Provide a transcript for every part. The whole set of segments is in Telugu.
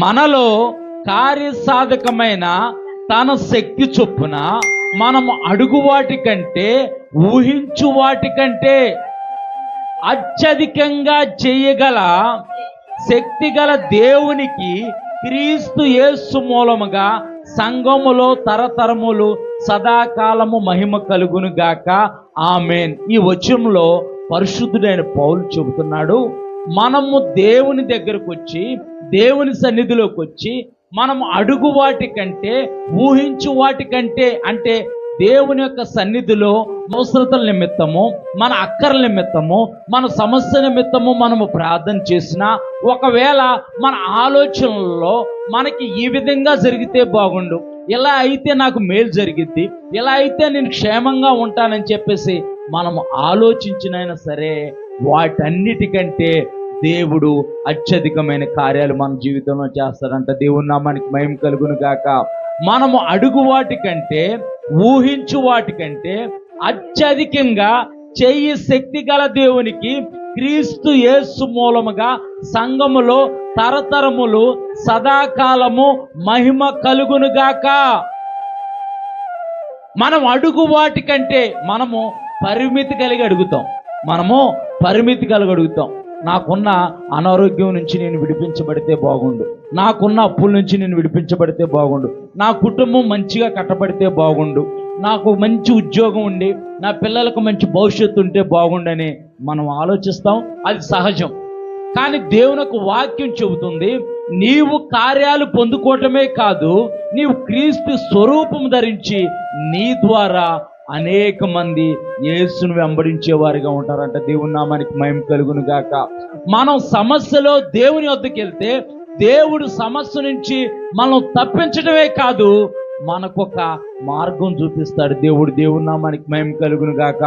మనలో కార్యసాధకమైన తన శక్తి చొప్పున మనం అడుగు వాటి కంటే ఊహించు వాటి కంటే అత్యధికంగా చేయగల శక్తి గల దేవునికి క్రీస్తు యేసు మూలముగా సంఘములో తరతరములు సదాకాలము మహిమ కలుగును గాక ఆమెన్. ఈ వచనంలో పరిశుద్ధుడైన పౌలు చెబుతున్నాడు. మనము దేవుని దగ్గరకు వచ్చి దేవుని సన్నిధిలోకి వచ్చి మనం అడుగు వాటి కంటే ఊహించు వాటి కంటే అంటే దేవుని యొక్క సన్నిధిలో అవసరతల నిమిత్తము మన అక్కర్ల నిమిత్తము మన సమస్య నిమిత్తము మనము ప్రార్థన చేసిన ఒకవేళ మన ఆలోచనల్లో మనకి ఈ విధంగా జరిగితే బాగుండు. ఇలా అయితే నాకు మేలు జరిగిద్ది. ఇలా అయితే నేను క్షేమంగా ఉంటానని చెప్పేసి మనం ఆలోచించినైనా సరే వాటన్నిటికంటే దేవుడు అత్యధికమైన కార్యాలు మన జీవితంలో చేస్తాడంట. దేవుని నామానికి మహిమ కలుగును గాక. మనము అడుగు వాటి కంటే ఊహించు వాటి కంటే అత్యధికంగా చెయ్యి శక్తి గల దేవునికి క్రీస్తు యేసు మూలముగా సంఘములో తరతరములు సదాకాలము మహిమ కలుగును గాక. మనం అడుగు వాటి కంటే మనము పరిమితి కలిగి అడుగుతాం. మనము పరిమితి కలగడుగుతాం. నాకున్న అనారోగ్యం నుంచి నేను విడిపించబడితే బాగుండు. నాకున్న అప్పుల నుంచి నేను విడిపించబడితే బాగుండు. నా కుటుంబం మంచిగా కట్టబడితే బాగుండు. నాకు మంచి ఉద్యోగం ఉండి నా పిల్లలకు మంచి భవిష్యత్తు ఉంటే బాగుండని మనం ఆలోచిస్తాం. అది సహజం. కానీ దేవునకు వాక్యం చెబుతుంది నీవు కార్యాలు పొందుకోవటమే కాదు నీవు క్రీస్తు స్వరూపం ధరించి నీ ద్వారా అనేక మంది యేసును వెంబడించే వారిగా ఉంటారంట. దేవుని నామానికి మయం కలుగును గాక. మనం సమస్యలో దేవుని వద్దకు వెళ్తే దేవుడు సమస్య నుంచి మనం తప్పించడమే కాదు మనకొక మార్గం చూపిస్తాడు. దేవుడు దేవుని నామానికి మయం కలుగును గాక.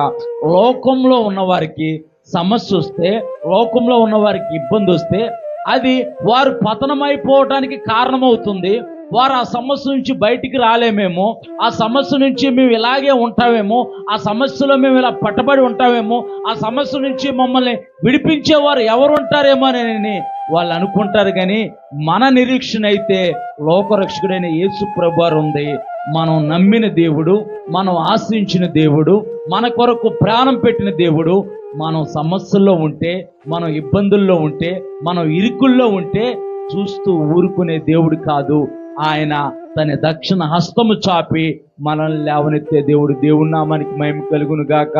లోకంలో ఉన్నవారికి సమస్య వస్తే లోకంలో ఉన్నవారికి ఇబ్బంది వస్తే అది వారు పతనమైపోవటానికి కారణమవుతుంది. వారు ఆ సమస్య నుంచి బయటికి రాలేమేమో ఆ సమస్య నుంచి మేము ఇలాగే ఉంటామేమో ఆ సమస్యలో మేము ఇలా పట్టబడి ఉంటామేమో ఆ సమస్య నుంచి మమ్మల్ని విడిపించేవారు ఎవరు ఉంటారేమో అని వాళ్ళు అనుకుంటారు కానీ మన నిరీక్షణ అయితే లోకరక్షకుడైన యేసు ప్రభువారు ఉంది. మనం నమ్మిన దేవుడు మనం ఆశ్రయించిన దేవుడు మన కొరకు ప్రాణం పెట్టిన దేవుడు మనం సమస్యల్లో ఉంటే మనం ఇబ్బందుల్లో ఉంటే మనం ఇరుకుల్లో ఉంటే చూస్తూ ఊరుకునే దేవుడు కాదు. ఆయన తన దక్షిణ హస్తము చాపి మనల్ని లేవనెత్తే దేవుడు దేవుడి నామానికి మహిమ కలుగును గాక